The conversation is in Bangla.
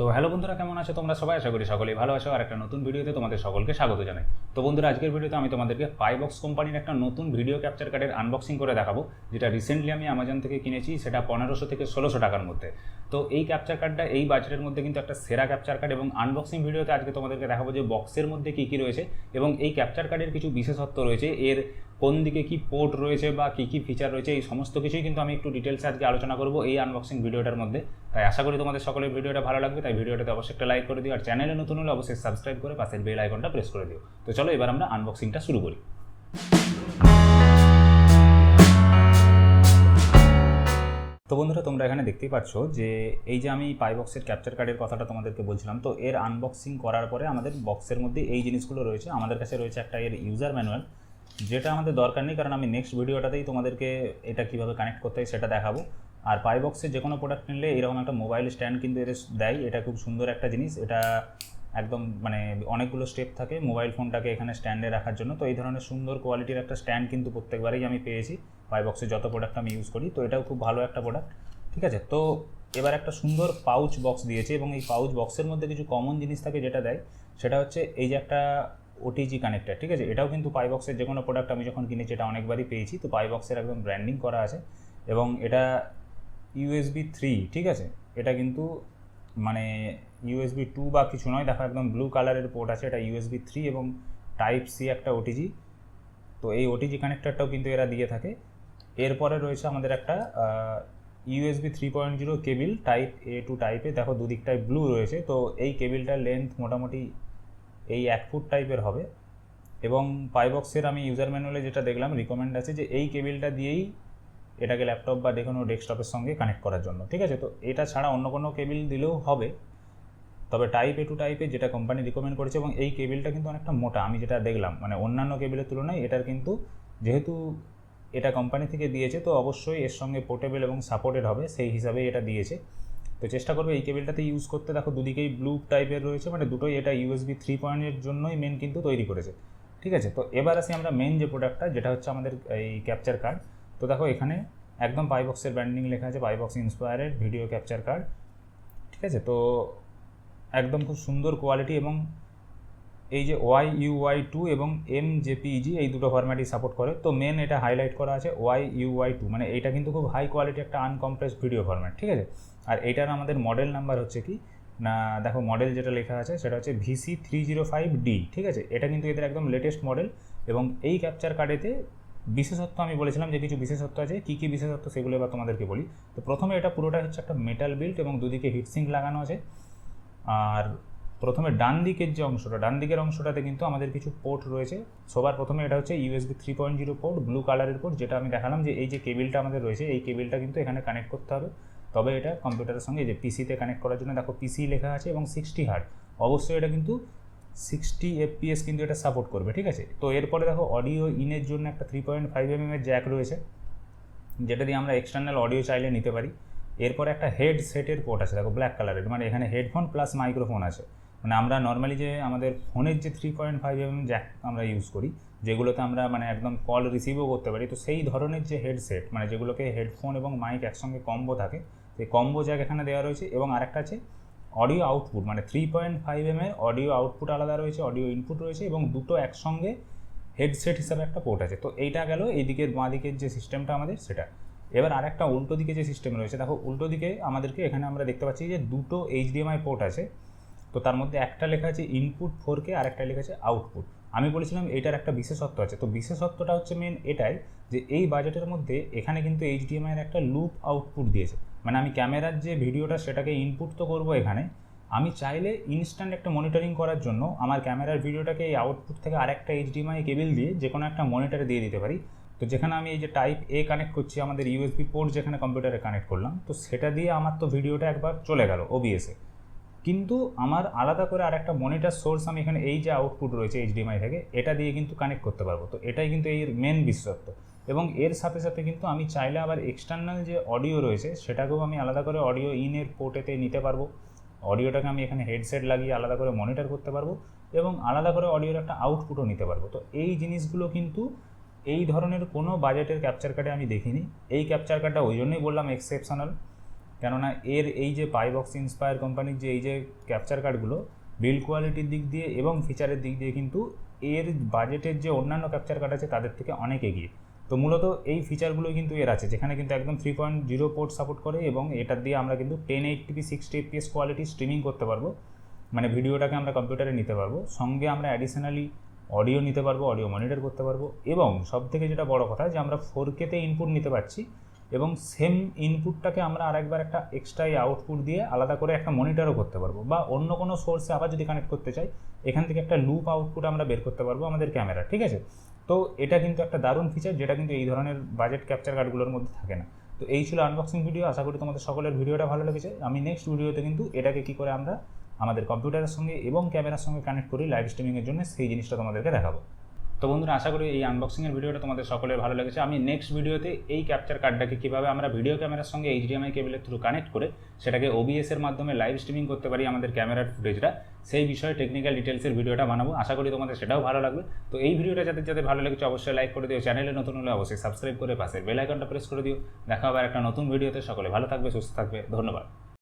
তো হ্যালো বন্ধুরা, কেমন আছো? তোমরা সবাই আশা করি সকলেই ভালো আছো। আর একটা নতুন ভিডিওতে তোমাদের সকলকে স্বাগত জানাই। তো বন্ধুরা, আজকের ভিডিওতে আমি তোমাদেরকে ফাইবক্স কোম্পানির একটা নতুন ভিডিও ক্যাপচার কার্ডের আনবক্সিং করে দেখাবো, যেটা রিসেন্টলি আমি আমাজন থেকে কিনেছি, সেটা পনেরোশো থেকে ষোলোশো টাকার মধ্যে। তো এই ক্যাপচার কার্ডটা এই বাজেটের মধ্যে কিন্তু একটা সেরা ক্যাপচার কার্ড এবং আনবক্সিং ভিডিওতে আজকে তোমাদেরকে দেখাবো যে বক্সের মধ্যে কী কী রয়েছে এবং এই ক্যাপচার কার্ডের কিছু বিশেষত্ব রয়েছে। এর কোন দিকে কি পোর্ট রয়েছে বা কী কী ফিচার রয়েছে, এই সমস্ত কিছুই কিন্তু আমি একটু ডিটেলসে আজকে আলোচনা করব এই আনবক্সিং ভিডিওটার মধ্যে। তাই আশা করি তোমাদের সকলের ভিডিওটা ভালো লাগবে, তাই ভিডিওটাতে অবশ্যই একটা লাইক করে দিও, আর চ্যানেলে নতুন হলে অবশ্যই সাবস্ক্রাইব করে পাশের বেল আইকনটা প্রেস করে দিও। তো চলো এবার আমরা আনবক্সিংটা শুরু করি। তো বন্ধুরা, তোমরা এখানে দেখতেই পাচ্ছ যে এই যে আমি পাইবক্সের ক্যাপচার কার্ডের কথাটা তোমাদেরকে বলছিলাম, তো এর আনবক্সিং করার পরে আমাদের বক্সের মধ্যে এই জিনিসগুলো রয়েছে। আমাদের কাছে রয়েছে একটা এর ইউজার ম্যানুয়াল যেটা আমাদের দরকার নেই, কারণ আমি নেক্সট ভিডিওটাতেই তোমাদেরকে এটা কীভাবে কানেক্ট করতে হয় সেটা দেখাবো। আর পাইবক্সের যে কোনো প্রোডাক্ট কিনলে এরকম একটা মোবাইল স্ট্যান্ড কিন্তু এর দেয়, এটা খুব সুন্দর একটা জিনিস। এটা একদম মানে অনেকগুলো স্টেপ থাকে মোবাইল ফোনটাকে এখানে স্ট্যান্ডে রাখার জন্য। তো এই ধরনের সুন্দর কোয়ালিটির একটা স্ট্যান্ড কিন্তু প্রত্যেকবারেই আমি পেয়েছি পাইবক্সের যত প্রোডাক্ট আমি ইউজ করি। তো এটাও খুব ভালো একটা প্রোডাক্ট ঠিক আছে? তো এবার একটা সুন্দর পাউচ বক্স দিয়েছে এবং এই পাউচ বক্সের মধ্যে কিছু কমন জিনিস থাকে যেটা দেয়। সেটা হচ্ছে এই যে একটা ওটিজি কানেক্টার ঠিক আছে? এটাও কিন্তু পাইবক্সের যে কোনো প্রোডাক্ট আমি যখন কিনেছি এটা অনেকবারই পেয়েছি। তো পাইবক্সের একদম ব্র্যান্ডিং করা আছে। এবং এটা ইউএসবি থ্রি ঠিক আছে? এটা কিন্তু মানে ইউএসবি টু বা কিছু নয়, দেখো একদম ব্লু কালারের পোর্ট আছে। এটা ইউএসবি থ্রি এবং টাইপ সি একটা ওটিজি তো এই ওটিজি কানেক্টারটাও কিন্তু এরা দিয়ে থাকে। এরপরে রয়েছে আমাদের একটা USB three point zero cable type A to টাইপে দেখো দুদিকটায় ব্লু রয়েছে। তো এই কেবিলটার লেন্থ মোটামুটি এই এক ফুট টাইপের হবে। এবং পাইবক্সের আমি ইউজার ম্যানুয়ালে যেটা দেখলাম রিকমেন্ড আছে যে এই কেবিলটা দিয়েই এটাকে ল্যাপটপ বা যে কোনো ডেস্কটপের সঙ্গে কানেক্ট করার জন্য। ঠিক আছে? তো এটা ছাড়া অন্য কোনো কেবিল দিলেও হবে। তবে টাইপ এ টু টাইপে যেটা কোম্পানি রিকমেন্ড করেছে এবং এই কেবিলটা কিন্তু অনেকটা মোটা। আমি যেটা দেখলাম মানে অন্যান্য কেবিলের তুলনায় এটার কিন্তু যেহেতু এটা কোম্পানি থেকে দিয়েছে, তো অবশ্যই এর সঙ্গে পোর্টেবল এবং সাপোর্টেড হবে, সেই হিসাবেই এটা দিয়েছে। তো চেষ্টা করবে এই কেবিলটাতে ইউজ করতে। দেখো, দুদিকেই ব্লু টাইপের রয়েছে মানে দুটোই এটা ইউএসবি থ্রি পয়েন্টের জন্যই মেন কিন্তু তৈরি করেছে। ঠিক আছে? তো এবার আসি আমরা মেন যে প্রোডাক্টটা যেটা হচ্ছে আমাদের এই ক্যাপচার কার্ড তো দেখো, এখানে একদম পাইবক্সের ব্র্যান্ডিং লেখা আছে Pibox inspired video capture card ঠিক আছে? তো একদম খুব সুন্দর কোয়ালিটি এবং এই যে ওয়াই ইউ ওয়াই টু এবং এম জেপিইজি এই দুটো ফরম্যাটই সাপোর্ট করে। তো মেন এটা হাইলাইট করা আছে ওয়াই ইউ ওয়াই টু মানে এটা কিন্তু খুব হাই কোয়ালিটি একটা আনকম্প্রেস ভিডিও ফরম্যাট ঠিক আছে? আর এটার আমাদের মডেল নাম্বার হচ্ছে কি? না, দেখো মডেল যেটা লেখা আছে সেটা হচ্ছে VC three zero five D ঠিক আছে? এটা কিন্তু এদের একদম লেটেস্ট মডেল এবং এই ক্যাপচার কার্ডেতে বিশেষত্ব আমি বলেছিলাম যে কিছু বিশেষত্ব আছে, কী কী বিশেষত্ব সেগুলো এবার তোমাদেরকে বলি। তো প্রথমে এটা পুরোটা হচ্ছে একটা মেটাল বিল্ট এবং দুদিকে হিটসিঙ্ক লাগানো আছে। আর প্রথমে ডান দিকের যে অংশটা, ডান দিকের অংশটাতে কিন্তু আমাদের কিছু পোর্ট রয়েছে। সবার প্রথমে এটা হচ্ছে USB three point zero port blue কালারের পোর্ট যেটা আমি দেখালাম যে এই যে কেবিলটা আমাদের রয়েছে, এই কেবিলটা কিন্তু এখানে কানেক্ট করতে হবে। তবে এটা কম্পিউটারের সঙ্গে যে পিসিতে কানেক্ট করার জন্য দেখো পিসি লেখা আছে এবং সিক্সটি হার্ট অবশ্যই এটা কিন্তু সিক্সটি এফপিএস কিন্তু এটা সাপোর্ট করবে, ঠিক আছে? তো এরপরে দেখো অডিও ইনের জন্য একটা থ্রি পয়েন্ট ফাইভ এম এর জ্যাক রয়েছে, যেটা দিয়ে আমরা এক্সটার্নাল অডিও চাইলে নিতে পারি। এরপরে একটা হেড সেটের পোর্ট আছে, দেখো ব্ল্যাক কালারের মানে এখানে হেডফোন প্লাস মাইক্রোফোন আছে। মানে আমরা নর্মালি যে আমাদের ফোনের যে three point five M jack আমরা ইউজ করি, যেগুলোতে আমরা মানে একদম কল রিসিভও করতে পারি। তো সেই ধরনের যে হেডসেট মানে যেগুলোকে হেডফোন এবং মাইক একসঙ্গে কম্বো থাকে সেই কম্বো জ্যাক এখানে দেওয়া রয়েছে এবং আরেকটা আছে অডিও আউটপুট মানে থ্রি পয়েন্ট ফাইভ এম এর অডিও আউটপুট আলাদা রয়েছে অডিও ইনপুট রয়েছে এবং দুটো একসঙ্গে হেডসেট হিসাবে একটা পোর্ট আছে। তো এইটা গেল এই দিকের বাঁ দিকের যে সিস্টেমটা আমাদের, সেটা। এবার আরেকটা উল্টো দিকে যে সিস্টেম রয়েছে, দেখো উল্টো দিকে আমাদেরকে এখানে আমরা দেখতে পাচ্ছি যে দুটো এইচডিএমআই পোর্ট আছে। তো তার মধ্যে একটা লেখা আছে ইনপুট ফোর কে আর একটা লেখা আছে আউটপুট আমি বলেছিলাম এইটার একটা বিশেষত্ব আছে। তো বিশেষত্বটা হচ্ছে মেন এটাই যে এই বাজেটের মধ্যে এখানে কিন্তু এইচডিএমআই এর একটা লুপ আউটপুট দিয়েছে। মানে আমি ক্যামেরার যে ভিডিওটা সেটাকে ইনপুট তো করব এখানে। আমি চাইলে ইনস্ট্যান্ট একটা মনিটরিং করার জন্য আমার ক্যামেরার ভিডিওটাকে এই আউটপুট থেকে আরেকটা এইচডিএমআই কেবিল দিয়ে যে কোনো একটা মনিটরে দিয়ে দিতে পারি। তো যেখানে আমি এই যে টাইপ এ কানেক্ট করছি, আমাদের ইউএসবি পোর্ট যেখানে কম্পিউটারে কানেক্ট করলাম, তো সেটা দিয়ে আমার তো ভিডিওটা একবার চলে গেল ওবিএসে কিন্তু আমার আলাদা করে আর একটা মনিটার সোর্স আমি এখানে এই যে আউটপুট রয়েছে এইচডিএমআই থেকে, এটা দিয়ে কিন্তু কানেক্ট করতে পারব। তো এটাই কিন্তু এই মেন বিশেষত্ব। এবং এর সাথে সাথে কিন্তু আমি চাইলে আবার এক্সটার্নাল যে অডিও রয়েছে, সেটাকেও আমি আলাদা করে অডিও ইনের পোর্টেতে নিতে পারব। অডিওটাকে আমি এখানে হেডসেট লাগিয়ে আলাদা করে মনিটর করতে পারব এবং আলাদা করে অডিওর একটা আউটপুটও নিতে পারব। তো এই জিনিসগুলো কিন্তু এই ধরনের কোনো বাজেটের ক্যাপচার কার্ডে আমি দেখিনি। এই ক্যাপচার কার্ডটা ওই জন্যই বললাম এক্সেপশনাল কেননা এর এই যে পাইবক্স ইন্সপায়ার কোম্পানির যে এই যে ক্যাপচার কার্ডগুলো বিল্ড কোয়ালিটির দিক দিয়ে এবং ফিচারের দিক দিয়ে কিন্তু এর বাজেটের যে অন্যান্য ক্যাপচার কার্ড আছে, তাদের থেকে অনেক এগিয়ে। তো মূলত এই ফিচারগুলোই কিন্তু এর আছে, যেখানে কিন্তু একদম three point zero port support করে এবং এটার দিয়ে আমরা কিন্তু ten eight TP sixty FPS quality streaming করতে পারব। মানে ভিডিওটাকে আমরা কম্পিউটারে নিতে পারব, সঙ্গে আমরা অ্যাডিশনালি অডিও নিতে পারব অডিও মনিটর করতে পারব এবং সব থেকে যেটা বড় কথা যে আমরা ফোর কেতে ইনপুট নিতে পারছি এবং সেম ইনপুটটাকে আমরা আরেকবার একটা এক্সট্রা আউটপুট দিয়ে আলাদা করে একটা মনিটরও করতে পারব বা অন্য কোনো সোর্সে আবার যদি কানেক্ট করতে চাই, এখান থেকে একটা লুপ আউটপুট আমরা বের করতে পারব আমাদের ক্যামেরা ঠিক আছে? তো এটা কিন্তু একটা দারুণ ফিচার যেটা কিন্তু এই ধরনের বাজেট ক্যাপচার কার্ডগুলোর মধ্যে থাকে না। তো এই ছিল আনবক্সিং ভিডিও আশা করি তোমাদের সকলের ভিডিওটা ভালো লেগেছে। আমি নেক্সট ভিডিওতে কিন্তু এটাকে কী করে আমরা আমাদের কম্পিউটারের সঙ্গে এবং ক্যামেরার সঙ্গে কানেক্ট করি লাইভ স্ট্রিমিংয়ের জন্য, সেই জিনিসটা তোমাদেরকে দেখাবো। তো বন্ধুরা, আশা করি এই আনবক্সিংয়ের ভিডিওটা তোমাদের সকলের ভালো লেগেছে। আমি নেক্সট ভিডিওতে এই ক্যাপচার কার্ডটাকে কীভাবে আমরা ভিডিও ক্যামেরার সঙ্গে এইচডিএমআই কেবলের থ্রু কানেক্ট করে সেটাকে ওবিএস এর মাধ্যমে লাইভ স্ট্রিমিং করতে পারি আমাদের ক্যামেরার ফুটেজটা সেই বিষয়ে টেকনিক্যাল ডিটেলসের ভিডিওটা বানাবো। আশা করি তোমাদের সেটাও ভালো লাগবে। তো এই ভিডিওটা যাদের যাদের ভালো লেগেছে, অবশ্যই লাইক করে দিও। চ্যানেলে নতুন হলে অবশ্যই সাবস্ক্রাইব করে পাশে বেল আইকনটা প্রেস করে দিও। দেখা হবে একটা নতুন ভিডিওতে সকলে ভালো থাকবে, সুস্থ থাকবে। ধন্যবাদ।